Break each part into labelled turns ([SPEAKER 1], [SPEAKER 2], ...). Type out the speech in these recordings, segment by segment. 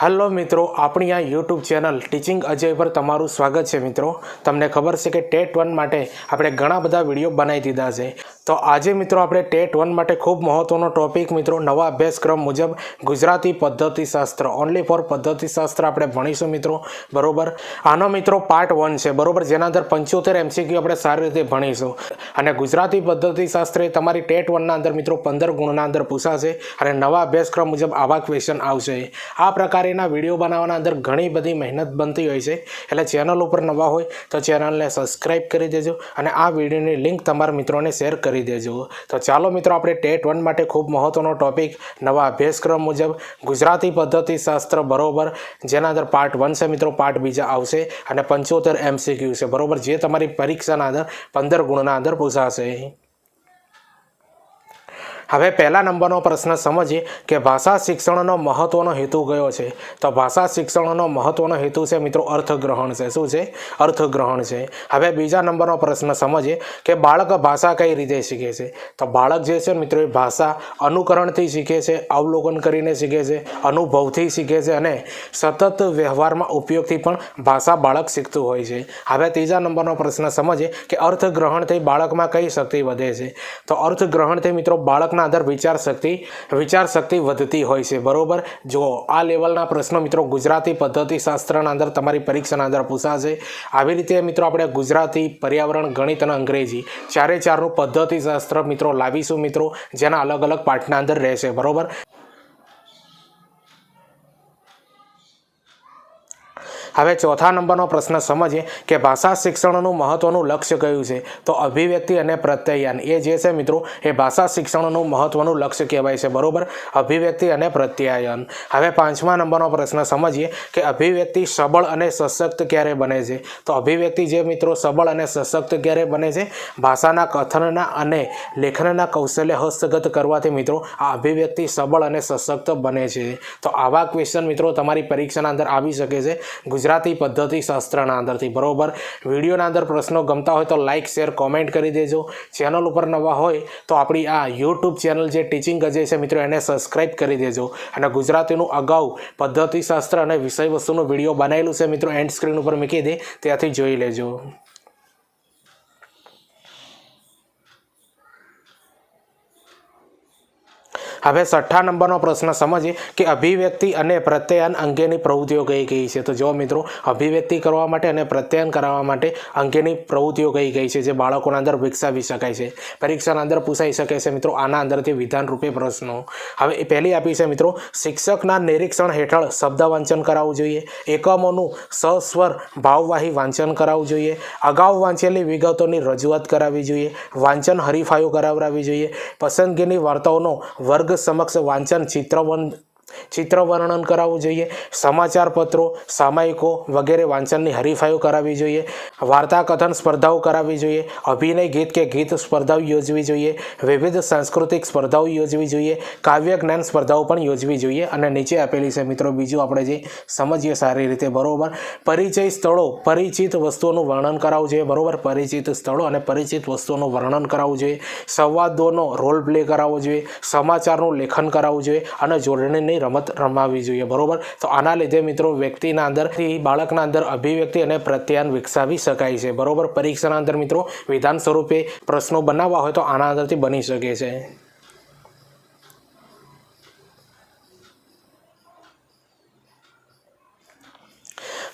[SPEAKER 1] Hello મિત્રો, આપણી આ યુટ્યુબ ચેનલ ટીચિંગ અજય પર તમારું સ્વાગત છે મિત્રો. તમને ખબર છે કે ટેટ વન માટે આપણે ઘણા બધા વીડિયો બનાવી દીધા છે. તો આજે મિત્રો આપણે ટેટ વન માટે ખૂબ મહત્ત્વનો ટોપિક મિત્રો, નવા અભ્યાસક્રમ મુજબ ગુજરાતી પદ્ધતિશાસ્ત્ર ઓનલી ફોર પદ્ધતિશાસ્ત્ર આપણે ભણીશું મિત્રો. બરોબર? આનો મિત્રો પાર્ટ વન છે. બરોબર? જેના અંદર પંચોતેર એમસીક્યુ આપણે સારી રીતે ભણીશું. અને ગુજરાતી પદ્ધતિશાસ્ત્ર તમારી ટેટ વનના અંદર મિત્રો પંદર ગુણના અંદર પૂછાશે અને નવા અભ્યાસક્રમ મુજબ આવા ક્વેશ્ચન આવશે. આ પ્રકારેના વીડિયો બનાવવાના અંદર ઘણી બધી મહેનત બનતી હોય છે. એટલે ચેનલ ઉપર નવા હોય તો ચેનલને સબસ્ક્રાઈબ કરી દેજો અને આ વિડીયોની લિંક તમારા મિત્રોને શેર કરી દેજો. તો ચાલો મિત્રો, આપણે ટેટ વન માટે ખૂબ મહત્ત્વનો ટોપિક નવા અભ્યાસક્રમ મુજબ ગુજરાતી પદ્ધતિશાસ્ત્ર બરોબર, જેના અંદર પાર્ટ વન છે મિત્રો પાર્ટ બીજા આવશે અને પંચોતેર એમસીક્યુ છે. બરોબર? જે તમારી પરીક્ષાના અંદર પંદર ગુણના અંદર પૂછાશે. હવે પહેલા નંબરનો પ્રશ્ન સમજીએ કે ભાષા શિક્ષણનો મહત્વનો હેતુ કયો છે? તો ભાષા શિક્ષણનો મહત્વનો હેતુ છે મિત્રો અર્થગ્રહણ છે. શું છે? અર્થગ્રહણ છે. હવે બીજા નંબરનો પ્રશ્ન સમજીએ કે બાળક ભાષા કઈ રીતે શીખે છે? તો બાળક જે છે મિત્રો એ ભાષા અનુકરણથી શીખે છે, અવલોકન કરીને શીખે છે, અનુભવથી શીખે છે અને સતત વ્યવહારમાં ઉપયોગથી પણ ભાષા બાળક શીખતું હોય છે. હવે ત્રીજા નંબરનો પ્રશ્ન સમજીએ કે અર્થગ્રહણથી બાળકમાં કઈ શક્તિ વધે છે? તો અર્થગ્રહણથી મિત્રો બાળકના અંદર વિચાર શક્તિ વિચાર શક્તિ વધતી હોય છે. બરોબર? જો આ લેવલના પ્રશ્નો મિત્રો ગુજરાતી પદ્ધતિશાસ્ત્રના અંદર તમારી પરીક્ષાના અંદર પૂછાશે. આવી રીતે મિત્રો આપણે ગુજરાતી, પર્યાવરણ, ગણિત અને અંગ્રેજી ચારે ચારનું પદ્ધતિશાસ્ત્ર મિત્રો લાવીશું મિત્રો, જેના અલગ અલગ પાઠના અંદર રહેશે. બરોબર? હવે ચોથા નંબરનો પ્રશ્ન સમજીએ કે ભાષા શિક્ષણનું મહત્વનું લક્ષ્ય કયું છે? તો અભિવ્યક્તિ અને પ્રત્યયન. એ જે છે મિત્રો, એ ભાષા શિક્ષણનું મહત્વનું લક્ષ્ય કહેવાય છે. બરોબર? અભિવ્યક્તિ અને પ્રત્યાયન. હવે પાંચમા નંબરનો પ્રશ્ન સમજીએ કે અભિવ્યક્તિ સબળ અને સશક્ત ક્યારે બને છે? તો અભિવ્યક્તિ જે મિત્રો, સબળ અને સશક્ત ક્યારે બને છે? ભાષાના કથનના અને લેખનના કૌશલ્ય હસ્તગત કરવાથી મિત્રો, આ અભિવ્યક્તિ સબળ અને સશક્ત બને છે. તો આવા ક્વેશ્ચન મિત્રો તમારી પરીક્ષાના અંદર આવી શકે છે. ગુજરાતી પદ્ધતિ શાસ્ત્રના અંદરથી, બરોબર? વિડીયોના અંદર પ્રશ્નો ગમતા હોય તો લાઇક શેર કોમેન્ટ કરી દેજો. ચેનલ ઉપર નવા હોય તો આપણી આ યુટ્યુબ ચેનલ જે ટીચિંગ અજય છે, મિત્રો, એને સબસ્ક્રાઈબ કરી દેજો. અને ગુજરાતીનું અગાઉ પદ્ધતિશાસ્ત્ર અને વિષય વસ્તુનું વીડિયો બનાવેલું છે, મિત્રો એન્ડ સ્ક્રીન ઉપર મૂકી દે. ત્યાંથી જોઈ લેજો. હવે છઠ્ઠા નંબરનો પ્રશ્ન સમજીએ કે અભિવ્યક્તિ અને પ્રત્યયન અંગેની પ્રવૃત્તિઓ કઈ કઈ છે? તો જો મિત્રો, અભિવ્યક્તિ કરવા માટે અને પ્રત્યયન કરાવવા માટે અંગેની પ્રવૃત્તિઓ કઈ કઈ છે જે બાળકોના અંદર વિકસાવી શકાય છે? પરીક્ષાના અંદર પૂછાઈ શકે છે મિત્રો, આના અંદરથી વિધાન રૂપે પ્રશ્નો. હવે એ પહેલી આપી છે મિત્રો, શિક્ષકના નિરીક્ષણ હેઠળ શબ્દ વાંચન કરાવવું જોઈએ, એકમોનું સસ્વર ભાવવાહી વાંચન કરાવવું જોઈએ, અગાઉ વાંચેલી વિગતોની રજૂઆત કરાવવી જોઈએ, વાંચન હરીફાઈઓ કરાવડાવવી જોઈએ, પસંદગીની વાર્તાઓનો વર્ગ સમક્ષ વાંચન ચિત્રવન ચિત્ર વર્ણન કરાવવું જોઈએ સમાચાર પત્રો સામાયિકો વગેરે વાંચનની હરીફાઈઓ કરાવવી જોઈએ વાર્તા કથન સ્પર્ધાઓ કરાવવી જોઈએ, અભિનય ગીત કે ગીત સ્પર્ધાઓ યોજવી જોઈએ, વિવિધ સાંસ્કૃતિક સ્પર્ધાઓ યોજવી જોઈએ, કાવ્ય જ્ઞાન સ્પર્ધાઓ પણ યોજવી જોઈએ. અને નીચે આપેલી છે મિત્રો બીજું આપણે જે સમજીએ સારી રીતે, બરોબર? પરિચય સ્થળો, પરિચિત વસ્તુઓનું વર્ણન કરાવવું જોઈએ, બરોબર? પરિચિત સ્થળો અને પરિચિત વસ્તુઓનું વર્ણન કરાવવું જોઈએ, સંવાદોનો રોલ પ્લે કરાવવો જોઈએ, સમાચારનું લેખન કરાવવું જોઈએ અને જોડણીની રમત રમાવવી જોઈએ, બરોબર? તો આના લીધે મિત્રો વ્યક્તિના અંદર બાળકના અંદર અભિવ્યક્તિ અને પ્રત્યાયન વિકસાવી શકાય છે, બરોબર? પરીક્ષાના અંદર મિત્રો વિધાન સ્વરૂપે પ્રશ્નો બનાવવા હોય તો આના અંદરથી બની શકે છે.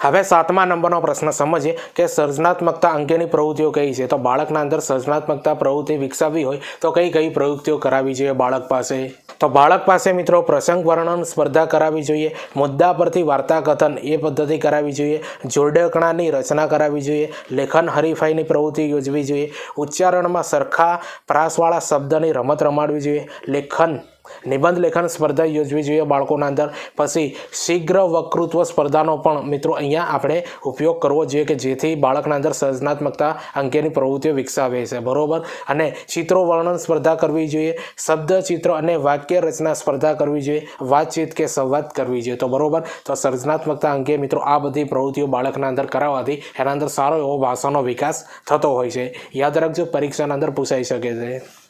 [SPEAKER 1] હવે સાતમા નંબરનો પ્રશ્ન સમજીએ કે સર્જનાત્મકતા અંગેની પ્રવૃત્તિઓ કઈ છે? તો બાળકના અંદર સર્જનાત્મકતા પ્રવૃત્તિ વિકસાવવી હોય તો કઈ કઈ પ્રવૃત્તિઓ કરાવવી જોઈએ બાળક પાસે? તો બાળક પાસે મિત્રો પ્રસંગ વર્ણન સ્પર્ધા કરાવવી જોઈએ, મુદ્દા પરથી વાર્તા કથન એ પદ્ધતિ કરાવવી જોઈએ, જોડકણાની રચના કરાવવી જોઈએ, લેખન હરીફાઈની પ્રવૃત્તિ યોજવી જોઈએ, ઉચ્ચારણમાં સરખા પ્રાસવાળા શબ્દની રમત રમાડવી જોઈએ, લેખન નિબંધ લેખન સ્પર્ધા યોજવી જોઈએ બાળકોના અંદર. પછી શીઘ્ર વકૃત્વ સ્પર્ધાનો પણ મિત્રો અહીંયા આપણે ઉપયોગ કરવો જોઈએ કે જેથી બાળકના અંદર સર્જનાત્મકતા અંગેની પ્રવૃત્તિઓ વિકસાવે છે. બરોબર? અને ચિત્રો વર્ણન સ્પર્ધા કરવી જોઈએ, શબ્દ ચિત્ર અને વાક્ય રચના સ્પર્ધા કરવી જોઈએ, વાતચીત કે સંવાદ કરવી જોઈએ. તો બરોબર? તો સર્જનાત્મકતા અંગે મિત્રો આ બધી પ્રવૃત્તિઓ બાળકના અંદર કરાવવાથી એના અંદર સારો એવો ભાષાનો વિકાસ થતો હોય છે. યાદ રાખજો, પરીક્ષાના અંદર પૂછાઈ શકે છે.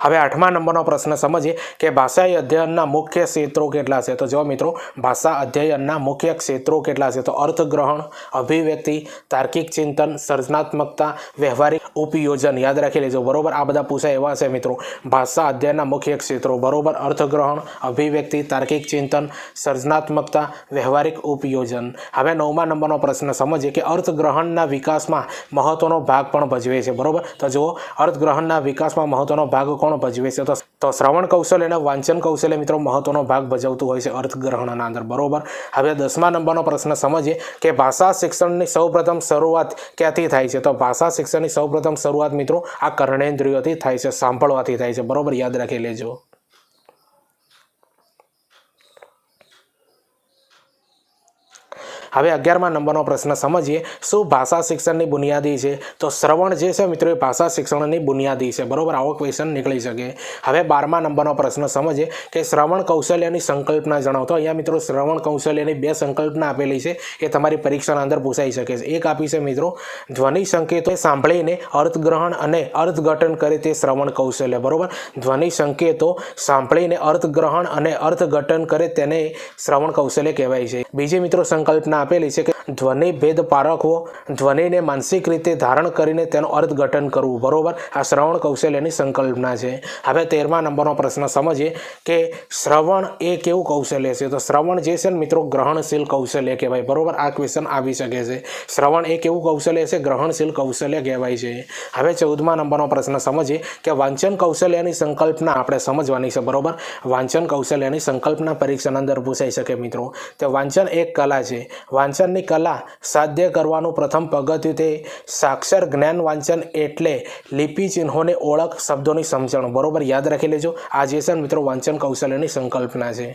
[SPEAKER 1] હવે આઠમા નંબરનો પ્રશ્ન સમજીએ કે ભાષા અધ્યયનના મુખ્ય ક્ષેત્રો કેટલા છે? તો જો મિત્રો, ભાષા અધ્યયનના મુખ્ય ક્ષેત્રો કેટલા છે? તો અર્થગ્રહણ, અભિવ્યક્તિ, તાર્કિક ચિંતન, સર્જનાત્મકતા, વ્યવહારિક ઉપયોજન, યાદ રાખી લેજો. બરોબર? આ બધા પૂછાય એવા છે મિત્રો. ભાષા અધ્યયનના મુખ્ય ક્ષેત્રો. બરોબર? અર્થગ્રહણ, અભિવ્યક્તિ, તાર્કિક ચિંતન, સર્જનાત્મકતા, વ્યવહારિક ઉપયોજન. હવે નવમા નંબરનો પ્રશ્ન સમજીએ કે અર્થગ્રહણના વિકાસમાં મહત્વનો ભાગ પણ ભજવે છે. બરોબર? તો જુઓ, અર્થગ્રહણના વિકાસમાં મહત્વનો ભાગ કોણ ભજવે છે? તો શ્રવણ કૌશલ્ય અને વાંચન કૌશલ્ય મિત્રો મહત્વનો ભાગ ભજવતું હોય છે અર્થગ્રહણના અંદર. બરોબર? હવે દસમા નંબરનો પ્રશ્ન સમજીએ કે ભાષા શિક્ષણની સૌપ્રથમ શરૂઆત ક્યાંથી થાય છે? તો ભાષા શિક્ષણની સૌપ્રથમ શરૂઆત મિત્રો આ કર્ણેન્દ્રિયોથી થાય છે, સાંભળવાથી થાય છે. બરોબર? યાદ રાખી લેજો. હવે અગિયારમા નંબરનો પ્રશ્ન સમજીએ. શું ભાષા શિક્ષણની બુનિયાદી છે? તો શ્રવણ જે છે મિત્રો એ ભાષા શિક્ષણની બુનિયાદી છે. બરાબર? આવો ક્વેશ્ચન નીકળી શકે. હવે બારમા નંબરનો પ્રશ્ન સમજીએ કે શ્રવણ કૌશલ્યની સંકલ્પના જણાવો. અહીંયા મિત્રો શ્રવણ કૌશલ્યની બે સંકલ્પના આપેલી છે. એ તમારી પરીક્ષાના અંદર પૂછાઈ શકે છે. એક આપી છે મિત્રો, ધ્વનિ સંકેતો સાંભળીને અર્થગ્રહણ અને અર્થઘટન કરે તે શ્રવણ કૌશલ્ય. બરાબર? ધ્વનિ સંકેતો સાંભળીને અર્થગ્રહણ અને અર્થઘટન કરે તેને શ્રવણ કૌશલ્ય કહેવાય છે. બીજી મિત્રો સંકલ્પના આપેલી છે કે ધ્વનિ ભેદ પારખવો ધ્વનિને માનસિક રીતે ધારણ કરીને તેનો અર્થઘટન કરવું. બરોબર? આ શ્રવણ કૌશલ્યની સંકલ્પના છે. હવે તેરમા નંબરનો પ્રશ્ન સમજીએ કે શ્રવણ એ કેવું કૌશલ્ય છે? તો શ્રવણ જે છે ને મિત્રો ગ્રહણશીલ કૌશલ્ય કહેવાય. બરોબર? આ ક્વેશ્ચન આવી શકે છે. શ્રવણ એ કેવું કૌશલ્ય છે? ગ્રહણશીલ કૌશલ્ય કહેવાય છે. હવે ચૌદમા નંબરનો પ્રશ્ન સમજીએ કે વાંચન કૌશલ્યની સંકલ્પના આપણે સમજવાની છે. બરોબર? વાંચન કૌશલ્યની સંકલ્પના પરીક્ષાના અંદર પૂછાઈ શકે મિત્રો. તો વાંચન એક કલા છે. વાંચનની કલા સાધ્ય કરવાનું પ્રથમ પગથિયું તે સાક્ષર જ્ઞાન વાંચન એટલે લિપિ ચિહ્નોને ઓળખ શબ્દોની સમજણ. બરોબર યાદ રાખી લેજો. આ જે છે મિત્રો વાંચન કૌશલ્યની સંકલ્પના છે.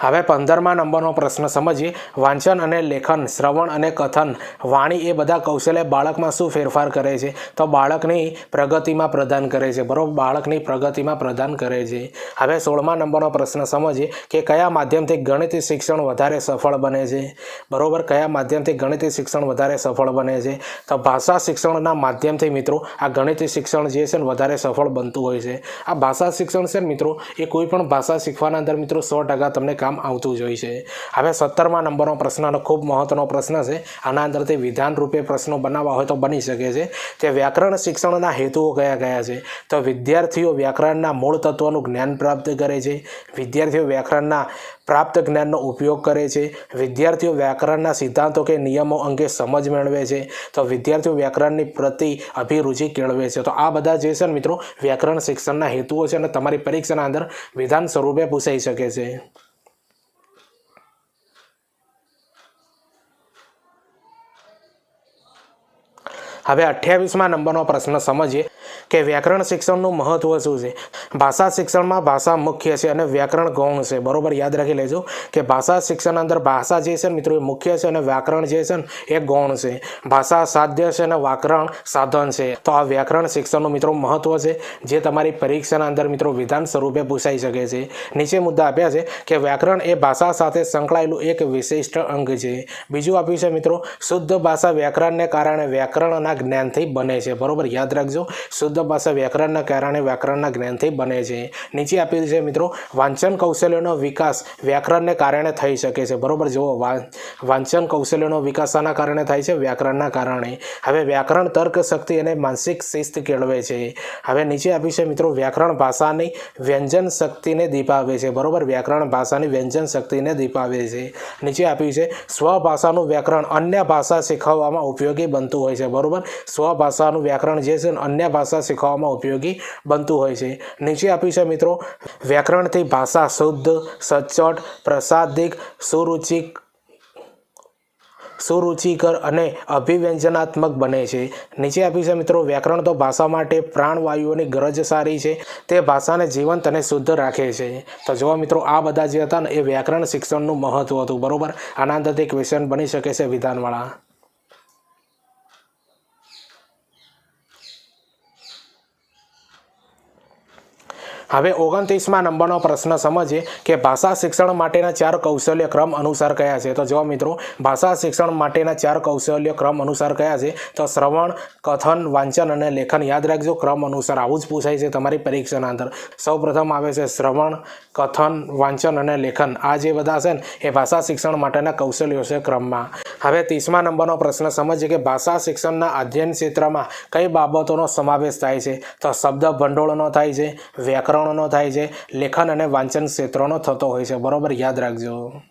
[SPEAKER 1] હવે પંદરમા નંબરનો પ્રશ્ન સમજીએ. વાંચન અને લેખન, શ્રવણ અને કથન, વાણી એ બધા કૌશલ્ય બાળકમાં શું ફેરફાર કરે છે? તો બાળકની પ્રગતિમાં પ્રદાન કરે છે. બરાબર? બાળકની પ્રગતિમાં પ્રદાન કરે છે. હવે સોળમા નંબરનો પ્રશ્ન સમજીએ કે કયા માધ્યમથી ગણિત શિક્ષણ વધારે સફળ બને છે? બરોબર? કયા માધ્યમથી ગણિત શિક્ષણ વધારે સફળ બને છે? તો ભાષા શિક્ષણના માધ્યમથી મિત્રો, આ ગણિત શિક્ષણ જે છે ને વધારે સફળ બનતું હોય છે. આ ભાષા શિક્ષણ છે મિત્રો, એ કોઈ પણ ભાષા શીખવાના અંદર મિત્રો સો ટકા તમને કામ આવતું જ છે. હવે સત્તરમા નંબરનો પ્રશ્નનો ખૂબ મહત્ત્વનો પ્રશ્ન છે. આના અંદરથી વિધાન રૂપે પ્રશ્નો બનાવવા હોય તો બની શકે છે. તે વ્યાકરણ શિક્ષણના હેતુઓ કયા કયા છે? તો વિદ્યાર્થીઓ વ્યાકરણના મૂળ તત્વોનું જ્ઞાન પ્રાપ્ત કરે છે. વિદ્યાર્થીઓ વ્યાકરણના પ્રાપ્ત જ્ઞાનનો ઉપયોગ કરે છે. વિદ્યાર્થીઓ વ્યાકરણના સિદ્ધાંતો કે નિયમો અંગે સમજ મેળવે છે. તો વિદ્યાર્થીઓ વ્યાકરણની પ્રતિ અભિરુચિ કેળવે છે. તો આ બધા જે છે મિત્રો, વ્યાકરણ શિક્ષણના હેતુઓ છે અને તમારી પરીક્ષાના અંદર વિધાન સ્વરૂપે પૂછાઈ શકે છે. હવે અઠ્યાવીસમાં નંબરનો પ્રશ્ન સમજીએ કે વ્યાકરણ શિક્ષણનું મહત્વ શું છે? ભાષા શિક્ષણમાં ભાષા મુખ્ય છે અને વ્યાકરણ ગૌણ છે. બરોબર યાદ રાખી લેજો કે ભાષા શિક્ષણ અંદર ભાષા જે છે મિત્રો એ મુખ્ય છે અને વ્યાકરણ જે છે ને એ ગૌણ છે. ભાષા સાધ્ય છે અને વ્યાકરણ સાધન છે. તો આ વ્યાકરણ શિક્ષણનું મિત્રો મહત્વ છે, જે તમારી પરીક્ષાના અંદર મિત્રો વિધાન સ્વરૂપે પૂછાઈ શકે છે. નીચે મુદ્દા આપ્યા છે કે વ્યાકરણ એ ભાષા સાથે સંકળાયેલું એક વિશિષ્ટ અંગ છે. બીજું આપ્યું છે મિત્રો, શુદ્ધ ભાષા વ્યાકરણને કારણે વ્યાકરણના જ્ઞાનથી બને છે. બરોબર? યાદ રાખજો. શુદ્ધ ભાષા વ્યાકરણના કારણે વ્યાકરણના જ્ઞાનથી બને છે. નીચે આપેલ છે મિત્રો, વાંચન કૌશલ્યનો વિકાસ વ્યાકરણને કારણે થઈ શકે છે. બરોબર? જુઓ વાંચન કૌશલ્યનો વિકાસ શાના કારણે થાય છે? વ્યાકરણના કારણે. હવે વ્યાકરણ તર્ક શક્તિ અને માનસિક શિસ્ત કેળવે છે. હવે નીચે આપ્યું છે મિત્રો, વ્યાકરણ ભાષાની વ્યંજન શક્તિને દીપાવે છે. બરોબર? વ્યાકરણ ભાષાની વ્યંજન શક્તિને દીપાવે છે. નીચે આપ્યું છે, સ્વભાષાનું વ્યાકરણ અન્ય ભાષા શીખવવામાં ઉપયોગી બનતું હોય છે. બરોબર? સ્વભાષાનું વ્યાકરણ જે છે અન્ય ભાષા શીખવામાં ઉપયોગી બનતું હોય છે. નીચે આપ્યું છે મિત્રો, વ્યાકરણથી ભાષા શુદ્ધ, સચોટ, પ્રસાદિક, સુરુચિક, સુરુચિકર અને અભિવ્યંજનાત્મક બને છે. નીચે આપ્યું છે મિત્રો, વ્યાકરણ તો ભાષા માટે પ્રાણવાયુઓની ગરજ સારી છે. તે ભાષાને જીવંત અને શુદ્ધ રાખે છે. તો જો મિત્રો, આ બધા જે હતા ને એ વ્યાકરણ શિક્ષણનું મહત્વ હતું. બરોબર? આના અંદરથી ક્વેશ્ચન બની શકે છે વિધાનવાળા. હવે ઓગણત્રીસમાં નંબરનો પ્રશ્ન સમજીએ કે ભાષા શિક્ષણ માટેના ચાર કૌશલ્ય ક્રમ અનુસાર કયા છે? તો જો મિત્રો, ભાષા શિક્ષણ માટેના ચાર કૌશલ્ય ક્રમ અનુસાર કયા છે? તો શ્રવણ, કથન, વાંચન અને લેખન યાદ રાખજો. ક્રમ અનુસાર આવું જ પૂછાય છે તમારી પરીક્ષાના અંદર. સૌપ્રથમ આવે છે શ્રવણ, કથન, વાંચન અને લેખન. આ જે બધા છે ને, એ ભાષા શિક્ષણ માટેના કૌશલ્યો છે ક્રમમાં. હવે ત્રીસમા નંબરનો પ્રશ્ન સમજીએ કે ભાષા શિક્ષણના અધ્યયન ક્ષેત્રમાં કઈ બાબતોનો સમાવેશ થાય છે? તો શબ્દ ભંડોળનો થાય છે વ્યાકરણનો થાય છે લેખન અને વાંચન ક્ષેત્રોનો થતો હોય છે. બરાબર? યાદ રાખજો.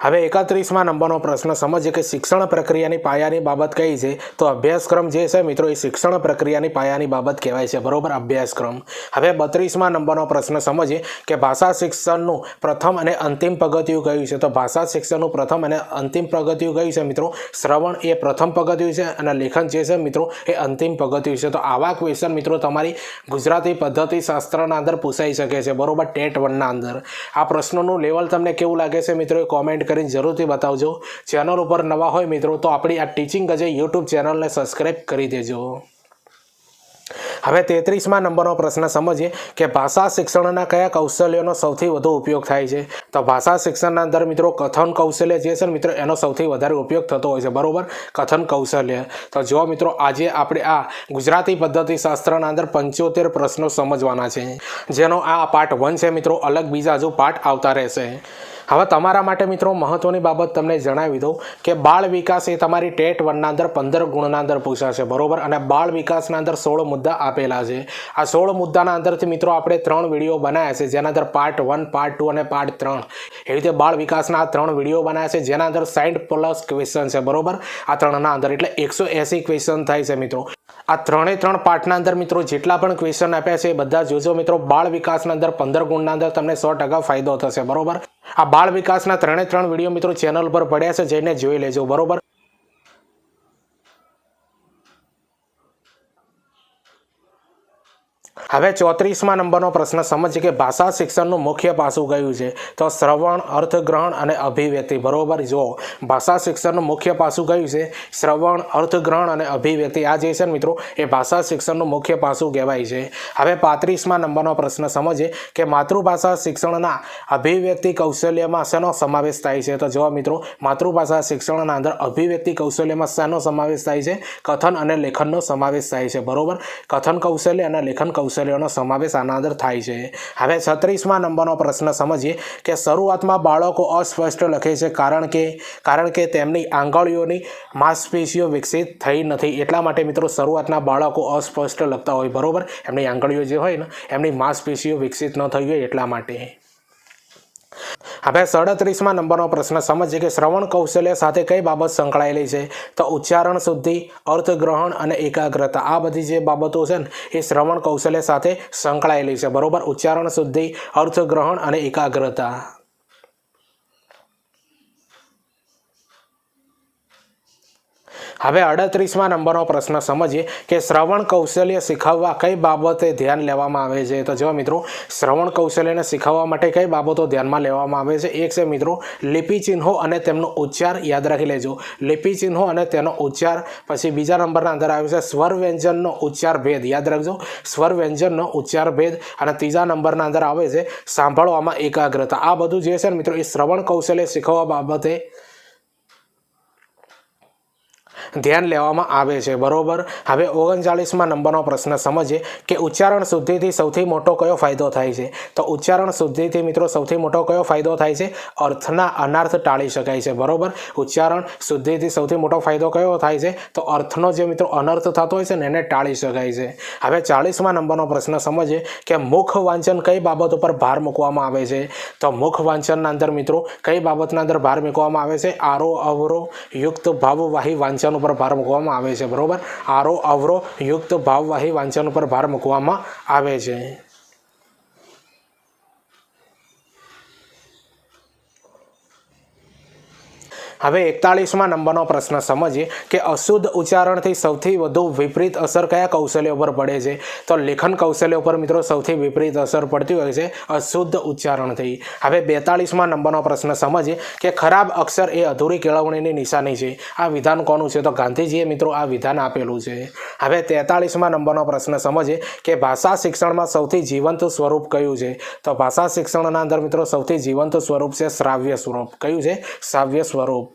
[SPEAKER 1] હવે એકત્રીસમાં નંબરનો પ્રશ્ન, સમજીએ કે શિક્ષણ પ્રક્રિયાની પાયાની બાબત કઈ છે? તો અભ્યાસક્રમ જે છે મિત્રો, એ શિક્ષણ પ્રક્રિયાની પાયાની બાબત કહેવાય છે. બરોબર? અભ્યાસક્રમ. હવે બત્રીસમાં નંબરનો પ્રશ્ન, સમજીએ કે ભાષા શિક્ષણનું પ્રથમ અને અંતિમ પગથિયું કયું છે? તો ભાષા શિક્ષણનું પ્રથમ અને અંતિમ પગથિયું કયું છે મિત્રો? શ્રવણ એ પ્રથમ પગથિયું છે અને લેખન જે છે મિત્રો, એ અંતિમ પગથિયું છે. તો આવા ક્વેશ્ચન મિત્રો તમારી ગુજરાતી પદ્ધતિ શાસ્ત્રના અંદર પૂછાઈ શકે છે. બરોબર? ટેટ વનના અંદર. આ પ્રશ્નોનું લેવલ તમને કેવું લાગે છે મિત્રો? એ કોમેન્ટ કરીને જરૂરથી બતાવજો. ચેનલ ઉપર નવા હોય મિત્રો, તો આપણી આ ટીચિંગ અજય યુટ્યુબ ચેનલને સબસ્ક્રાઈબ કરી દેજો. હવે તેત્રીસમાં નંબરનો પ્રશ્ન સમજીએ કે ભાષા શિક્ષણના કયા કૌશલ્યોનો સૌથી વધુ ઉપયોગ થાય છે? તો ભાષા શિક્ષણના અંદર મિત્રો, કથન કૌશલ્ય જે છે ને મિત્રો, એનો સૌથી વધારે ઉપયોગ થતો હોય છે. બરોબર? કથન કૌશલ્ય. તો જો મિત્રો, આજે આપણે આ ગુજરાતી પદ્ધતિ શાસ્ત્રના અંદર પંચોતેર પ્રશ્નો સમજવાના છે. જેનો આ પાર્ટ વન છે મિત્રો, અલગ બીજા હજુ પાર્ટ આવતા રહેશે. હવે તમારા માટે મિત્રો મહત્વની બાબત તમને જણાવી દઉં કે બાળ વિકાસ એ તમારી ટેટ વનના અંદર પંદર ગુણના અંદર પૂછાશે, બરોબર? અને બાળ વિકાસના અંદર સોળ મુદ્દા આપેલા છે. આ સોળ મુદ્દાના અંદરથી મિત્રો આપણે ત્રણ વીડિયો બનાવ્યા છે, જેના અંદર પાર્ટ વન પાર્ટ ટુ અને પાર્ટ ત્રણ એવી રીતે બાળ વિકાસના ત્રણ વીડિયો બનાવ્યા છે, જેના અંદર સાઈઠ પ્લસ ક્વેશ્ચન છે, બરોબર? આ ત્રણના અંદર એટલે એકસો એંસી ક્વેશ્ચન થાય છે મિત્રો. આ ત્રણે ત્રણ પાઠના અંદર મિત્રો જેટલા પણ ક્વેશ્ચન આપ્યા છે એ બધા જોજો મિત્રો. બાળ વિકાસના અંદર પંદર ગુણના અંદર તમને સો ટકા ફાયદો થશે, બરોબર? આ બાળ વિકાસના ત્રણે ત્રણ વીડિયો મિત્રો ચેનલ પર પડ્યા છે, જઈને જોઈ લેજો, બરોબર? હવે ચોત્રીસમાં નંબરનો પ્રશ્ન સમજીએ કે ભાષા શિક્ષણનું મુખ્ય પાસું કયું છે? તો શ્રવણ, અર્થગ્રહણ અને અભિવ્યક્તિ. બરોબર? જો ભાષા શિક્ષણનું મુખ્ય પાસું કયું છે? શ્રવણ, અર્થગ્રહણ અને અભિવ્યક્તિ. આ જે છે ને મિત્રો, એ ભાષા શિક્ષણનું મુખ્ય પાસું કહેવાય છે. હવે પાંત્રીસમાં નંબરનો પ્રશ્ન સમજીએ કે માતૃભાષા શિક્ષણના અભિવ્યક્તિ કૌશલ્યમાં શેનો સમાવેશ થાય છે? તો જો મિત્રો, માતૃભાષા શિક્ષણના અંદર અભિવ્યક્તિ કૌશલ્યમાં શેનો સમાવેશ થાય છે? કથન અને લેખનનો સમાવેશ થાય છે. બરોબર? કથન કૌશલ્ય અને લેખન કૌશલ્યોનો સમાવેશ આના થાય છે. હવે છત્રીસમાં નંબરનો પ્રશ્ન સમજીએ કે શરૂઆતમાં બાળકો અસ્પષ્ટ લખે છે કારણ કે કારણ કે તેમની આંગળીઓની માંસપેશીઓ વિકસિત થઈ નથી. એટલા માટે મિત્રો શરૂઆતના બાળકો અસ્પષ્ટ લખતા હોય, બરાબર? એમની આંગળીઓ જે હોય ને, એમની માંસપેશીઓ વિકસિત ન થઈ હોય એટલા માટે. હવે સડત્રીસમાં નંબરનો પ્રશ્ન સમજીએ કે શ્રવણ કૌશલ્ય સાથે કઈ બાબત સંકળાયેલી છે? તો ઉચ્ચારણ શુદ્ધિ, અર્થગ્રહણ અને એકાગ્રતા. આ બધી જે બાબતો છે ને, એ શ્રવણ કૌશલ્ય સાથે સંકળાયેલી છે. બરાબર? ઉચ્ચારણ શુદ્ધિ, અર્થગ્રહણ અને એકાગ્રતા. હવે અડત્રીસમાં નંબરનો પ્રશ્ન સમજીએ કે શ્રવણ કૌશલ્ય શીખવવા કઈ બાબતે ધ્યાન લેવામાં આવે છે? તો જો મિત્રો, શ્રવણ કૌશલ્યને શીખવવા માટે કઈ બાબતો ધ્યાનમાં લેવામાં આવે છે? એક છે મિત્રો લિપિચિહ્નો અને તેમનો ઉચ્ચાર યાદ રાખી લેજો. લિપિચિહ્નો અને તેનો ઉચ્ચાર, પછી બીજા નંબરના અંદર આવે છે સ્વર વ્યંજનનો ઉચ્ચાર ભેદ. યાદ રાખજો સ્વર વ્યંજનનો ઉચ્ચાર ભેદ. અને ત્રીજા નંબરના અંદર આવે છે, સાંભળવામાં એકાગ્રતા. આ બધું જે છે ને મિત્રો, એ શ્રવણ કૌશલ્ય શીખવવા બાબતે ધ્યાન લેવામાં આવે છે. બરોબર? હવે ઓગણચાળીસમાં નંબરનો પ્રશ્ન સમજીએ કે ઉચ્ચારણ શુદ્ધિથી સૌથી મોટો કયો ફાયદો થાય છે? તો ઉચ્ચારણ શુદ્ધિથી મિત્રો સૌથી મોટો કયો ફાયદો થાય છે? અર્થના અનાર્થ ટાળી શકાય છે. બરોબર? ઉચ્ચારણ શુદ્ધિથી સૌથી મોટો ફાયદો કયો થાય છે? તો અર્થનો જે મિત્રો અનર્થ થતો હોય છે ને એને ટાળી શકાય છે. હવે ચાળીસમાં નંબરનો પ્રશ્ન સમજીએ કે મુખ વાંચન કઈ બાબત ઉપર ભાર મૂકવામાં આવે છે? તો મુખ વાંચનના અંદર મિત્રો કઈ બાબતના અંદર ભાર મૂકવામાં આવે છે? આરો, અવરો, યુક્ત, ભાવવાહી વાંચન ઉપર ભાર મૂકવામાં આવે છે, બરોબર? આરો અવરો યુક્ત ભાવવાહી વાંચન પર ભાર મૂકવામાં આવે છે. હવે એકતાળીસમાં નંબરનો પ્રશ્ન સમજીએ કે અશુદ્ધ ઉચ્ચારણથી સૌથી વધુ વિપરીત અસર કયા કૌશલ્ય ઉપર પડે છે? તો લેખન કૌશલ્ય ઉપર મિત્રો સૌથી વિપરીત અસર પડતી હોય છે અશુદ્ધ ઉચ્ચારણથી. હવે બેતાળીસમાં નંબરનો પ્રશ્ન સમજીએ કે ખરાબ અક્ષર એ અધૂરી કેળવણીની નિશાની છે. આ વિધાન કોનું છે? તો ગાંધીજીએ મિત્રો આ વિધાન આપેલું છે. હવે તેતાળીસમાં નંબરનો પ્રશ્ન સમજીએ કે ભાષા શિક્ષણમાં સૌથી જીવંત સ્વરૂપ કયું છે? તો ભાષા શિક્ષણના અંદર મિત્રો સૌથી જીવંત સ્વરૂપ છે શ્રાવ્ય સ્વરૂપ. કયું છે? શ્રાવ્ય સ્વરૂપ.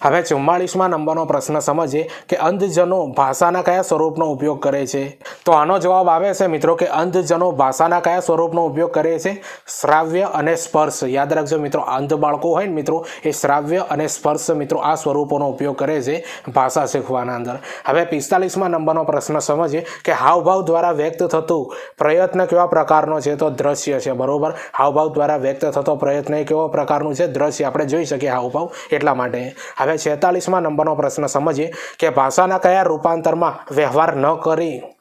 [SPEAKER 1] હવે ચુમ્માળીસમાં નંબરનો પ્રશ્ન સમજીએ કે અંધજનો ભાષાના કયા સ્વરૂપનો ઉપયોગ કરે છે? તો આનો જવાબ આવે છે મિત્રો કે અંધજનો ભાષાના કયા સ્વરૂપનો ઉપયોગ કરે છે? શ્રાવ્ય અને સ્પર્શ. યાદ રાખજો મિત્રો, અંધ બાળકો હોય ને મિત્રો, એ શ્રાવ્ય અને સ્પર્શ મિત્રો આ સ્વરૂપોનો ઉપયોગ કરે છે ભાષા શીખવાના અંદર. હવે પિસ્તાલીસમાં નંબરનો પ્રશ્ન સમજીએ કે હાવભાવ દ્વારા વ્યક્ત થતું પ્રયત્ન કેવા પ્રકારનો છે? તો દ્રશ્ય છે, બરોબર? હાવભાવ દ્વારા વ્યક્ત થતો પ્રયત્ન એ કેવો પ્રકારનું છે? દ્રશ્ય. આપણે જોઈ શકીએ હાવભાવ એટલા માટે. હવે છેતાલીસમાં નંબરનો પ્રશ્ન સમજીએ કે ભાષાના કયા રૂપાંતરમાં વ્યવહાર ન કરી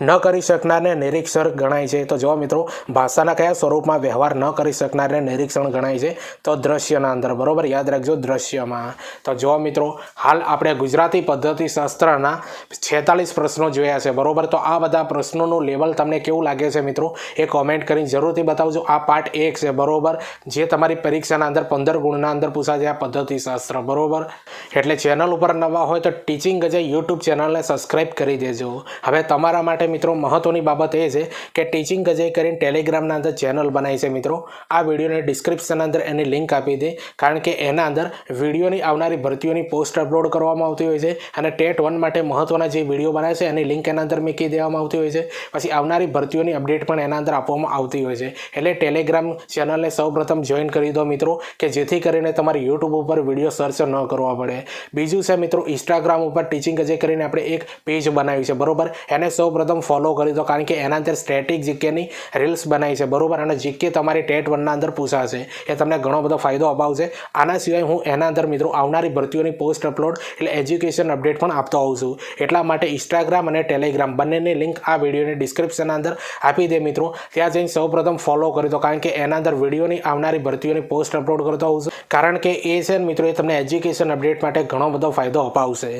[SPEAKER 1] ન કરી શકનારને નિરીક્ષણ ગણાય છે. તો જો મિત્રો, ભાષાના કયા સ્વરૂપમાં વ્યવહાર ન કરી શકનારને નિરીક્ષણ ગણાય છે? તો દ્રશ્યના અંદર, બરોબર? યાદ રાખજો, દ્રશ્યમાં. તો જો મિત્રો, હાલ આપણે ગુજરાતી પદ્ધતિ શાસ્ત્રના છેતાલીસ પ્રશ્નો જોયા છે, બરોબર? તો આ બધા પ્રશ્નોનું લેવલ તમને કેવું લાગે છે મિત્રો? એ કોમેન્ટ કરીને જરૂરથી બતાવજો. આ પાર્ટ એક છે, બરાબર? જે તમારી પરીક્ષાના અંદર પંદર ગુણના અંદર પૂછાશે આ પદ્ધતિ શાસ્ત્ર બરોબર? એટલે ચેનલ ઉપર નવા હોય તો ટીચિંગ જે યુટ્યુબ ચેનલને સબસ્ક્રાઈબ કરી દેજો. હવે તમારા માટે મિત્રો મહત્વની બાબત એ છે કે ટીચિંગ ગજે કરીને ટેલિગ્રામના અંદર ચેનલ બનાવી છે મિત્રો. આ વિડીયોને ડિસ્ક્રિપ્શન અંદર એની લિંક આપી દે. કારણ કે એના અંદર વિડીયોની આવનારી ભરતીઓની પોસ્ટ અપલોડ કરવામાં આવતી હોય છે અને ટેટ વન માટે મહત્વના જે વીડિયો બનાવે છે એની લિંક એના અંદર મૂકી દેવામાં આવતી હોય છે. પછી આવનારી ભરતીઓની અપડેટ પણ એના અંદર આપવામાં આવતી હોય છે. એટલે ટેલિગ્રામ ચેનલને સૌપ્રથમ જોઈન કરી દો મિત્રો, કે જેથી કરીને તમારે યુટ્યુબ ઉપર વીડિયો સર્ચ ન કરવા પડે. બીજું છે મિત્રો ઇન્સ્ટાગ્રામ ઉપર ટીચિંગ ગજે કરીને આપણે એક પેજ બનાવ્યું છે. બરોબર? એને સૌપ્રથમ ફોલો કરી દો કારણ કે એના અંદર સ્ટેટિક જીકેની રીલ્સ બનાવી છે, બરોબર? અને જીકે તમારી ટેટ વનના અંદર પૂછાશે. એ તમને ઘણો બધો ફાયદો અપાવશે. આના સિવાય હું એના અંદર મિત્રો આવનારી ભરતીઓની પોસ્ટ અપલોડ એટલે એજ્યુકેશન અપડેટ પણ આપતો હોઉં છું. એટલા માટે ઇન્સ્ટાગ્રામ અને ટેલિગ્રામ બંનેની લિંક આ વિડીયોની ડિસ્ક્રિપ્શનના અંદર આપી દે મિત્રો. ત્યાં જઈને સૌપ્રથમ ફોલો કરી દો કારણ કે એના અંદર વિડીયોની આવનારી ભરતીઓની પોસ્ટ અપલોડ કરતો હોઉં છું. કારણ કે એ છે ને મિત્રો, એ તમને એજ્યુકેશન અપડેટ માટે ઘણો બધો ફાયદો અપાવશે.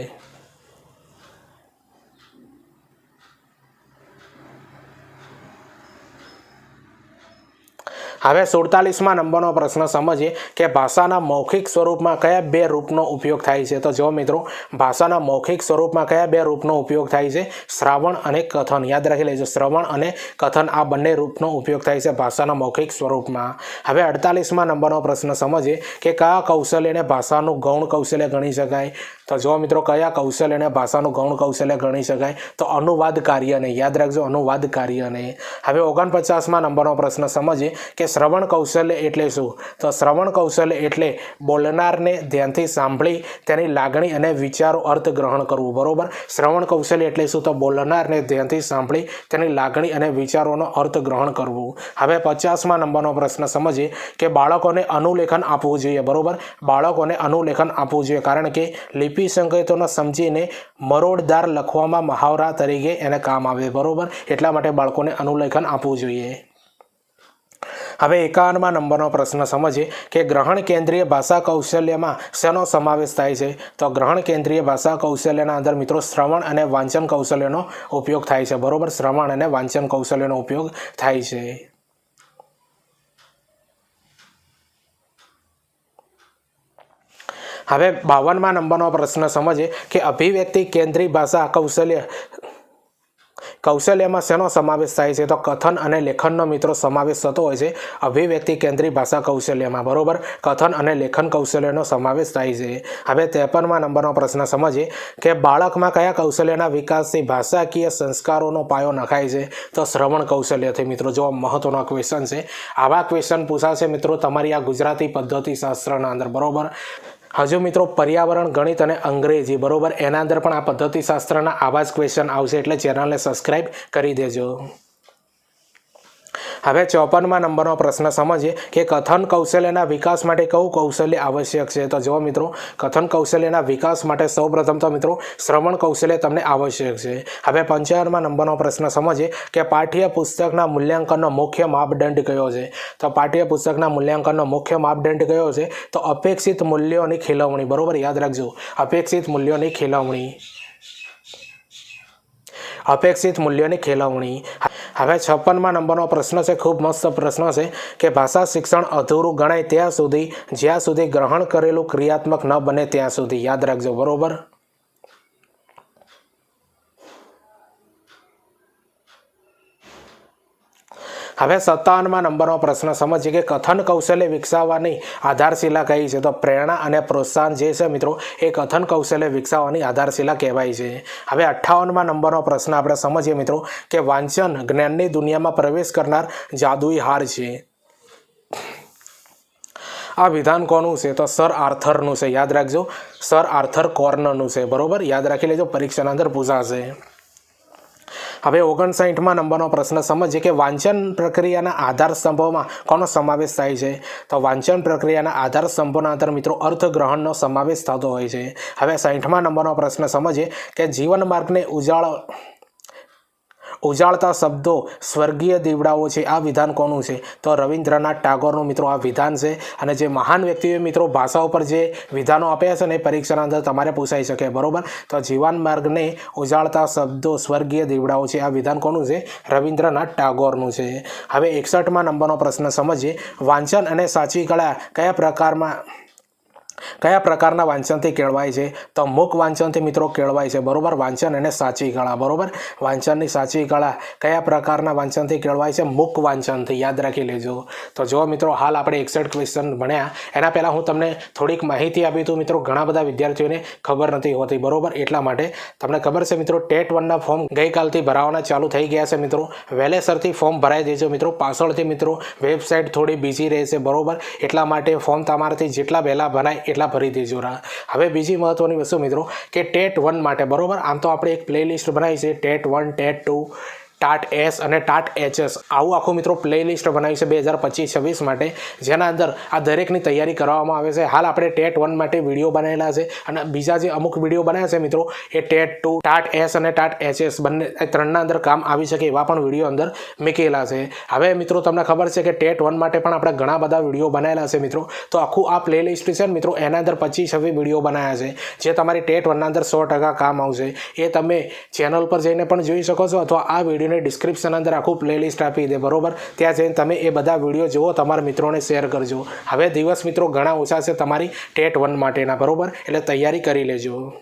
[SPEAKER 1] હવે સુડતાલીસમાં નંબરનો પ્રશ્ન સમજીએ કે ભાષાના મૌખિક સ્વરૂપમાં કયા બે રૂપનો ઉપયોગ થાય છે? તો જો મિત્રો, ભાષાના મૌખિક સ્વરૂપમાં કયા બે રૂપનો ઉપયોગ થાય છે? શ્રાવણ અને કથન. યાદ રાખી લેજો, શ્રવણ અને કથન આ બંને રૂપનો ઉપયોગ થાય છે ભાષાના મૌખિક સ્વરૂપમાં. હવે અડતાલીસમાં નંબરનો પ્રશ્ન સમજીએ કે કયા કૌશલ્યને ભાષાનું ગૌણ કૌશલ્ય ગણી શકાય? તો જો મિત્રો, કયા કૌશલ્યને ભાષાનું ગૌણ કૌશલ્ય ગણી શકાય? તો અનુવાદ કાર્યને. યાદ રાખજો, અનુવાદ કાર્યને. હવે ઓગણપચાસમાં નંબરનો પ્રશ્ન સમજીએ કે શ્રવણ કૌશલ્ય એટલે શું? તો શ્રવણ કૌશલ્ય એટલે બોલનારને ધ્યાનથી સાંભળી, તેની લાગણી અને વિચારો અર્થ ગ્રહણ કરવું, બરાબર? શ્રવણ કૌશલ્ય એટલે શું? તો બોલનારને ધ્યાનથી સાંભળી, તેની લાગણી અને વિચારોનો અર્થ ગ્રહણ કરવું. હવે પચાસમાં નંબરનો પ્રશ્ન સમજીએ કે બાળકોને અનુલેખન આપવું જોઈએ, બરાબર? બાળકોને અનુલેખન આપવું જોઈએ, કારણ કે લિપિ સંકેતોને સમજીને મરોડદાર લખવામાં મહાવરા તરીકે એને કામ આવે, બરાબર? એટલા માટે બાળકોને અનુલેખન આપવું જોઈએ. હવે એકાવનમાં નંબરનો પ્રશ્ન સમજીએ કે ગ્રહણ કેન્દ્રીય ભાષા કૌશલ્યમાં શેનો સમાવેશ થાય છે? તો ગ્રહણ કેન્દ્રીય ભાષા કૌશલ્યના અંદર મિત્રો શ્રવણ અને વાંચન કૌશલ્યનો ઉપયોગ થાય છે. બરોબર? શ્રવણ અને વાંચન કૌશલ્યનો ઉપયોગ થાય છે. હવે બાવનમાં નંબરનો પ્રશ્ન સમજે કે અભિવ્યક્તિ કેન્દ્રીય ભાષા કૌશલ્ય કૌશલ્યમાં શેનો સમાવેશ થાય છે? તો કથન અને લેખનનો મિત્રો સમાવેશ થતો હોય છે. અભિવ્યક્તિ કેન્દ્રી ભાષા કૌશલ્યમાં. બરોબર? કથન અને લેખન કૌશલ્યનો સમાવેશ થાય છે. હવે ત્રેપનમાં નંબરનો પ્રશ્ન સમજીએ કે બાળકમાં કયા કૌશલ્યના વિકાસથી ભાષાકીય સંસ્કારોનો પાયો નખાય છે? તો શ્રવણ કૌશલ્યથી મિત્રો, જો મહત્વનો ક્વેશ્ચન છે. આવા ક્વેશ્ચન પૂછાશે મિત્રો તમારી આ ગુજરાતી પદ્ધતિ શાસ્ત્રના અંદર. બરોબર? હજુ મિત્રો, પર્યાવરણ, ગણિત અને અંગ્રેજી, બરોબર? એના અંદર પણ આ પદ્ધતિશાસ્ત્રના આવા જ ક્વેશ્ચન આવશે, એટલે ચેનલને સબસ્ક્રાઈબ કરી દેજો. હવે ચોપનમાં નંબરનો પ્રશ્ન સમજીએ કે કથન કૌશલ્યના વિકાસ માટે કયું કૌશલ્ય આવશ્યક છે? તો જો મિત્રો, કથન કૌશલ્યના વિકાસ માટે સૌપ્રથમ તો મિત્રો, શ્રવણ કૌશલ્ય તમને આવશ્યક છે. હવે પંચાવનમાં નંબરનો પ્રશ્ન સમજીએ કે પાઠ્ય પુસ્તકના મૂલ્યાંકનનો મુખ્ય માપદંડ કયો છે? તો પાઠ્ય પુસ્તકના મૂલ્યાંકનનો મુખ્ય માપદંડ કયો છે? તો અપેક્ષિત મૂલ્યોની ખીલવણી, બરોબર? યાદ રાખજો, અપેક્ષિત મૂલ્યોની ખીલવણી. અપેક્ષિત મૂલ્યોની ખેલવણી. હવે છપ્પનમાં નંબરનો પ્રશ્ન છે, ખૂબ મસ્ત પ્રશ્ન છે કે ભાષા શિક્ષણ અધૂરું ગણાય ત્યાં સુધી, જ્યાં સુધી ગ્રહણ કરેલું ક્રિયાત્મક ન બને ત્યાં સુધી. યાદ રાખજો, બરોબર? હવે સત્તાવનમાં નંબરનો પ્રશ્ન. સમજીએ કે કથન કૌશલ્ય વિકસાવવાની આધારશિલા કઈ છે? તો પ્રેરણા અને પ્રોત્સાહન જે છે મિત્રો, એ કથન કૌશલ્ય વિકસાવવાની આધારશિલા કહેવાય છે. હવે અઠ્ઠાવનમાં નંબરનો પ્રશ્ન આપણે સમજીએ મિત્રો, કે વાંચન જ્ઞાનની દુનિયામાં પ્રવેશ કરનાર જાદુઈ હાર છે. આ વિધાન કોનું છે? તો સર આર્થરનું છે. યાદ રાખજો, સર આર્થર કોર્નરનું છે. બરોબર? યાદ રાખી લેજો, પરીક્ષાના અંદર પૂછાશે હવે ઓગણસાઠમાં નંબરનો પ્રશ્ન સમજીએ કે વાંચન પ્રક્રિયાના આધાર સ્તંભોમાં કોનો સમાવેશ થાય છે? તો વાંચન પ્રક્રિયાના આધાર સ્તંભોના અંદર મિત્રો અર્થગ્રહણનો સમાવેશ થતો હોય છે. હવે સાઠમાં નંબરનો પ્રશ્ન સમજીએ કે જીવન માર્ગને ઉજાળ ઉજાળતા શબ્દો સ્વર્ગીય દીવડાઓ છે. આ વિધાન કોનું છે? તો રવિન્દ્રનાથ ટાગોરનું મિત્રો આ વિધાન છે અને જે મહાન વ્યક્તિઓએ મિત્રો ભાષા ઉપર જે વિધાનો આપ્યા છે ને પરીક્ષાના અંદર તમારે પૂછાઈ શકે, બરાબર? તો જીવન માર્ગને ઉજાળતા શબ્દો સ્વર્ગીય દીવડાઓ છે. આ વિધાન કોનું છે? રવિન્દ્રનાથ ટાગોરનું છે. હવે એકસઠમાં નંબરનો પ્રશ્ન સમજીએ. વાંચન અને સાચી કળા કયા પ્રકારમાં કયા પ્રકારના વાંચનથી કેળવાય છે? તો મુખ વાંચનથી મિત્રો કેળવાય છે. બરોબર? વાંચન અને સાચી કળા. બરોબર? વાંચનની સાચી કળા કયા પ્રકારના વાંચનથી કેળવાય છે? મુખ વાંચનથી. યાદ રાખી લેજો. તો જો મિત્રો, હાલ આપણે એકસઠ ક્વેશ્ચન ભણ્યા. એના પહેલાં હું તમને થોડીક માહિતી આપી હતું મિત્રો, ઘણા બધા વિદ્યાર્થીઓને ખબર નથી હોતી. બરોબર? એટલા માટે તમને ખબર છે મિત્રો, ટેટ વનના ફોર્મ ગઈકાલથી ભરાવાના ચાલુ થઈ ગયા છે મિત્રો. વહેલેસરથી ફોર્મ ભરાઈ દેજો મિત્રો. પાછળથી મિત્રો, વેબસાઇટ થોડી બીજી રહેશે. બરોબર? એટલા માટે ફોર્મ તમારાથી જેટલા વહેલા ભરાય એટલા ભરી દેજો રા. હવે બીજી મહત્ત્વની વસ્તુ મિત્રો કે ટેટ વન માટે બરોબર? આમ તો આપણે એક પ્લેલિસ્ટ બનાવી છે, TET one, TET two TAT S અને ટાટ એચએસ આવું આખું મિત્રો પ્લેલિસ્ટ બનાવ્યું છે બે હજાર પચીસ છવ્વીસ માટે. જેના અંદર આ દરેકની તૈયારી કરવામાં આવે છે. હાલ આપણે ટેટ વન માટે વીડિયો બનાવેલા છે અને બીજા જે અમુક વીડિયો બનાવ્યા છે મિત્રો, એ ટેટ ટુ ટાટ એસ અને ટાટ એચએસ બંને એ ત્રણના અંદર કામ આવી શકે એવા પણ વીડિયો અંદર મૂકેલા છે. હવે મિત્રો તમને ખબર છે કે ટેટ વન માટે પણ આપણે ઘણા બધા વીડિયો બનાવેલા છે મિત્રો. તો આખું આ પ્લેલિસ્ટ છે ને મિત્રો, એના અંદર પચીસ છવ્વીસ વીડિયો બનાવ્યા છે. જે તમારી ટેટ વનના અંદર સો ટકા કામ આવશે. એ તમે ચેનલ પર જઈને પણ જોઈ શકો છો અથવા આ વિડીયોને ડિસ્ક્રિપ્શન અંદર આખું પ્લેલિસ્ટ આપી દે, બરોબર? ત્યાં જઈને તમે એ બધા વીડિયો જુઓ, તમારા મિત્રોને શેર કરજો. હવે દિવસ મિત્રો ઘણા ઓછા છે તમારી ટેટ વન માટેના, બરોબર? એટલે તૈયારી કરી લેજો.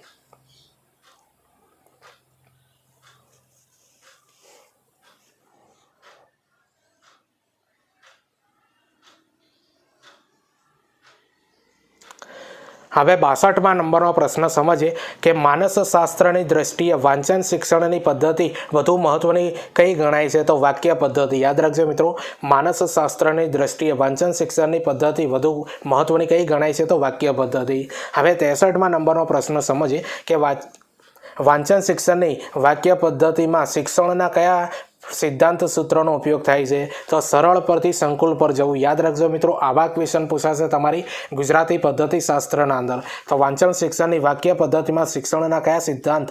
[SPEAKER 1] હવે બાસઠમાં નંબરનો પ્રશ્ન સમજીએ કે માનસશાસ્ત્રની દ્રષ્ટિએ વાંચન શિક્ષણની પદ્ધતિ વધુ મહત્વની કઈ ગણાય છે? તો વાક્ય પદ્ધતિ, યાદ રાખજો મિત્રો. માનસશાસ્ત્રની દ્રષ્ટિએ વાંચન શિક્ષણની પદ્ધતિ વધુ મહત્વની કઈ ગણાય છે? તો વાક્ય પદ્ધતિ. હવે ત્રેસઠમાં નંબરનો પ્રશ્ન સમજીએ કે વાચ, વાંચન શિક્ષણની વાક્ય પદ્ધતિમાં શિક્ષણના કયા સિદ્ધાંત સૂત્રોનો ઉપયોગ થાય છે. તો સરળ પરથી સંકુલ પર જવું. યાદ રાખજો મિત્રો, આવા ક્વેશ્ચન પૂછાશે તમારી ગુજરાતી પદ્ધતિ શાસ્ત્રના અંદર. તો વાંચન શિક્ષણની વાક્ય પદ્ધતિમાં શિક્ષણના કયા સિદ્ધાંત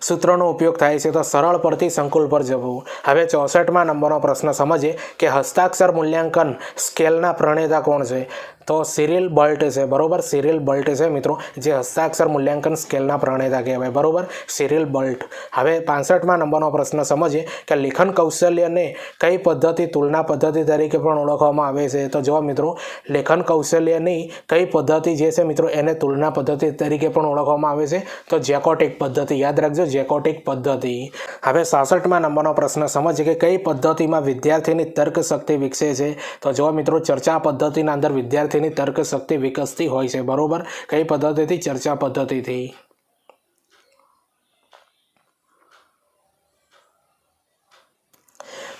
[SPEAKER 1] સૂત્રોનો ઉપયોગ થાય છે? તો સરળ પરથી સંકુલ પર જવું. હવે ચોસઠમાં નંબરનો પ્રશ્ન સમજીએ કે હસ્તાક્ષર મૂલ્યાંકન સ્કેલના પ્રણેતા કોણ છે? તો સિરિલ બલ્ટ છે, બરાબર? સિરિલ બલ્ટ છે, મિત્રો, જે હસ્તાક્ષર મૂલ્યાંકન સ્કેલના પ્રણેતા કહેવાય બરાબર? સિરિલ બલ્ટ હવે પાસઠમાં નંબરનો પ્રશ્ન સમજીએ કે લેખન કૌશલ્યને કઈ પદ્ધતિ, તુલના પદ્ધતિ તરીકે પણ ઓળખવામાં આવે છે? તો જો મિત્રો, લેખન કૌશલ્યની કઈ પદ્ધતિ જે છે, મિત્રો, એને તુલના પદ્ધતિ તરીકે પણ ઓળખવામાં આવે છે? તો જેકોટિક પદ્ધતિ, યાદ રાખજો, જેકોટિક પદ્ધતિ. હવે સાસઠમાં નંબરનો પ્રશ્ન સમજીએ કે કઈ પદ્ધતિમાં વિદ્યાર્થીની તર્ક શક્તિ વિકસે છે? તો જો મિત્રો, ચર્ચા પદ્ધતિના અંદર વિદ્યાર્થી વિદ્યાર્થીની તર્કશક્તિ વિકસતી હોય છે. બરોબર? કઈ પદ્ધતિથી? ચર્ચા પદ્ધતિથી.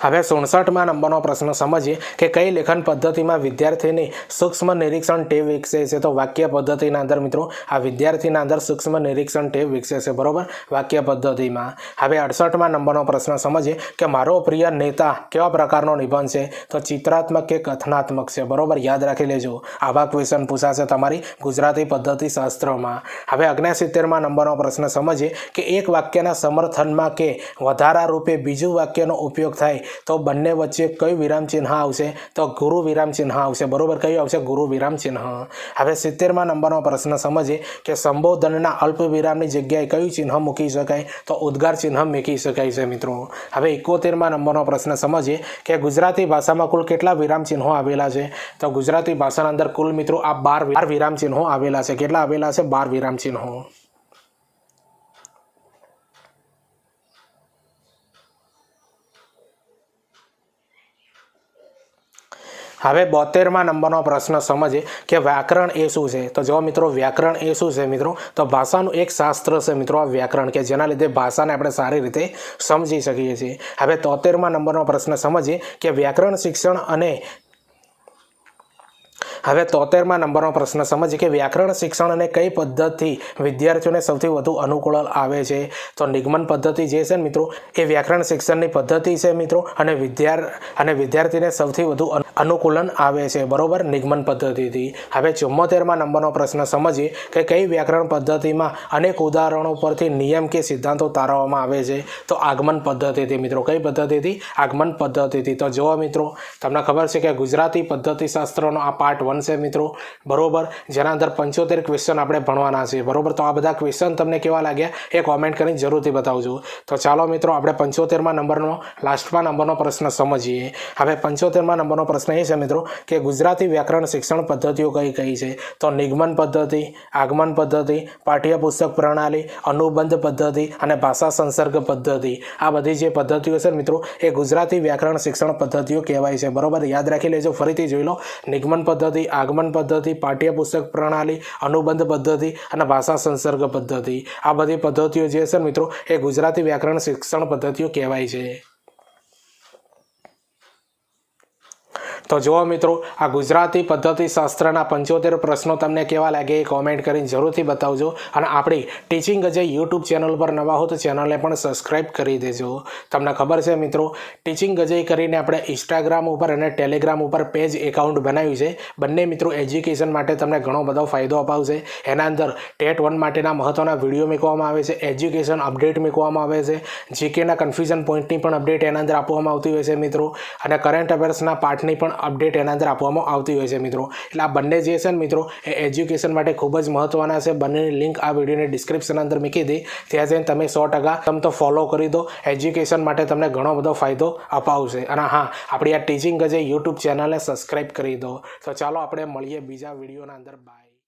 [SPEAKER 1] હવે સુડસઠમાં નંબરનો પ્રશ્ન સમજીએ કે કઈ લેખન પદ્ધતિમાં વિદ્યાર્થીની સૂક્ષ્મ નિરીક્ષણ ટેવ વિકસે છે? તો વાક્ય પદ્ધતિના અંદર મિત્રો, આ વિદ્યાર્થીના અંદર સૂક્ષ્મ નિરીક્ષણ ટેવ વિકસે છે, બરોબર? વાક્ય પદ્ધતિમાં. હવે અડસઠમાં નંબરનો પ્રશ્ન સમજીએ કે મારો પ્રિય નેતા કેવા પ્રકારનો નિબંધ છે? તો ચિત્રાત્મક કે કથનાત્મક છે, બરોબર? યાદ રાખી લેજો. આવા ક્વેશ્ચન પૂછાશે તમારી ગુજરાતી પદ્ધતિ શાસ્ત્રમાં. હવે અગ્નેસિત્તેરમાં નંબરનો પ્રશ્ન સમજીએ કે એક વાક્યના સમર્થનમાં કે વધારા રૂપે બીજું વાક્યનો ઉપયોગ થાય તો બંને વચ્ચે કયું વિરામચિહ્ન આવશે? તો ગુરુ વિરામ ચિહ્ન આવશે. બરોબર? કયું આવશે? ગુરુ વિરામ ચિહ્ન. હવે સિત્તેરમાં નંબરનો પ્રશ્ન સમજીએ કે સંબોધનના અલ્પ વિરામની જગ્યાએ કયું ચિહ્ન મૂકી શકાય? તો ઉદ્ગાર ચિહ્ન મૂકી શકાય છે મિત્રો. હવે એકોતેરમાં નંબરનો પ્રશ્ન સમજીએ કે ગુજરાતી ભાષામાં કુલ કેટલા વિરામ ચિહ્નો આવેલા છે? તો ગુજરાતી ભાષાના અંદર કુલ મિત્રો આ બાર બાર વિરામ ચિહ્નો આવેલા છે. કેટલા આવેલા છે? બાર વિરામ હવે બોતેરમાં નંબરનો પ્રશ્ન સમજીએ કે વ્યાકરણ એ શું છે? તો જો મિત્રો, વ્યાકરણ એ શું છે મિત્રો? તો ભાષાનું એક શાસ્ત્ર છે મિત્રો આ વ્યાકરણ કે જેના લીધે ભાષાને આપણે સારી રીતે સમજી શકીએ છીએ. હવે તોતેરમાં નંબરનો પ્રશ્ન સમજીએ કે વ્યાકરણ શિક્ષણ અને હવે તોતેરમાં નંબરનો પ્રશ્ન. સમજીએ કે વ્યાકરણ શિક્ષણ અને કઈ પદ્ધતિ વિદ્યાર્થીઓને સૌથી વધુ અનુકૂળ આવે છે? તો નિગમન પદ્ધતિ જે છે મિત્રો, એ વ્યાકરણ શિક્ષણની પદ્ધતિ છે મિત્રો, અને વિદ્યાર, અને વિદ્યાર્થીને સૌથી વધુ અનુ- અનુકૂલન આવે છે. બરોબર? નિગમન પદ્ધતિથી. હવે ચુમ્મોતેરમાં નંબરનો પ્રશ્ન. સમજીએ કે કઈ વ્યાકરણ પદ્ધતિમાં અનેક ઉદાહરણો પરથી નિયમ કે સિદ્ધાંતો તારવવામાં આવે છે? તો આગમન પદ્ધતિથી મિત્રો. કઈ પદ્ધતિથી? આગમન પદ્ધતિથી. તો જુઓ મિત્રો, તમને ખબર છે કે ગુજરાતી પદ્ધતિશાસ્ત્રનો આ પાર્ટ વન છે મિત્રો. બરોબર? જેના અંદર પંચોતેર ક્વેશ્ચન આપણે ભણવાના છે બરોબર? તો આ બધા ક્વેશ્ચન તમને કેવા લાગ્યા? એ કોમેન્ટ કરીને જરૂરથી બતાવજો. તો ચાલો મિત્રો, આપણે પંચોતેરમાં નંબરનો લાસ્ટમાં નંબરનો પ્રશ્ન સમજીએ. હવે પંચોતેરમાં નંબરનો પ્રશ્ન એ છે મિત્રો, કે ગુજરાતી વ્યાકરણ શિક્ષણ પદ્ધતિઓ કઈ કઈ છે? તો નિગમન પદ્ધતિ, આગમન પદ્ધતિ, પાઠ્યપુસ્તક પ્રણાલી, અનુબંધ પદ્ધતિ અને ભાષા સંસર્ગ પદ્ધતિ. આ બધી જે પદ્ધતિઓ છે મિત્રો, એ ગુજરાતી વ્યાકરણ શિક્ષણ પદ્ધતિઓ કહેવાય છે. બરોબર? યાદ રાખી લેજો. ફરીથી જોઈ લો. નિગમન પદ્ધતિ આગમન પદ્ધતિ, પાઠ્યપુસ્તક પ્રણાલી, અનુબંધ પદ્ધતિ અને ભાષા સંસર્ગ પદ્ધતિ. આ બધી પદ્ધતિઓ જે છે મિત્રો, એ ગુજરાતી વ્યાકરણ શિક્ષણ પદ્ધતિઓ કહેવાય છે. તો જુઓ મિત્રો, આ ગુજરાતી પદ્ધતિ શાસ્ત્રના પંચોતેર પ્રશ્નો તમને કેવા લાગે એ કોમેન્ટ કરીને જરૂરથી બતાવજો. અને આપણી ટીચિંગ અજય યુટ્યુબ ચેનલ પર નવા હો તો ચેનલને પણ સબસ્ક્રાઈબ કરી દેજો. તમને ખબર છે મિત્રો, ટીચિંગ અજય કરીને આપણે ઇન્સ્ટાગ્રામ ઉપર અને ટેલિગ્રામ ઉપર પેજ એકાઉન્ટ બનાવ્યું છે. બંને મિત્રો એજ્યુકેશન માટે તમને ઘણો બધો ફાયદો અપાવશે. એના અંદર ટેટ વન માટેના મહત્ત્વના વીડિયો મૂકવામાં આવે છે એજ્યુકેશન અપડેટ મૂકવામાં આવે છે જીકેના કન્ફ્યુઝન પોઈન્ટની પણ અપડેટ એના અંદર આપવામાં આવતી હોય છે મિત્રો. અને કરંટ અફેર્સના પાર્ટની પણ અપડેટ એના અંદર આપવામાં આવતી હોય છે મિત્રો. એટલે આ બંને જે છે ને મિત્રો, એ એજ્યુકેશન માટે ખૂબ જ મહત્ત્વના છે. બંનેની લિંક આ વિડીયોની ડિસ્ક્રિપ્શન અંદર મૂકી દઈ ત્યાં જઈને તમે સો ટકા તમે તો ફોલો કરી દો. એજ્યુકેશન માટે તમને ઘણો બધો ફાયદો અપાવશે. અને હા, આપણી આ ટીચિંગ જે યુટ્યુબ ચેનલને સબસ્ક્રાઈબ કરી દો. તો ચાલો આપણે મળીએ બીજા વિડીયોના અંદર. બાય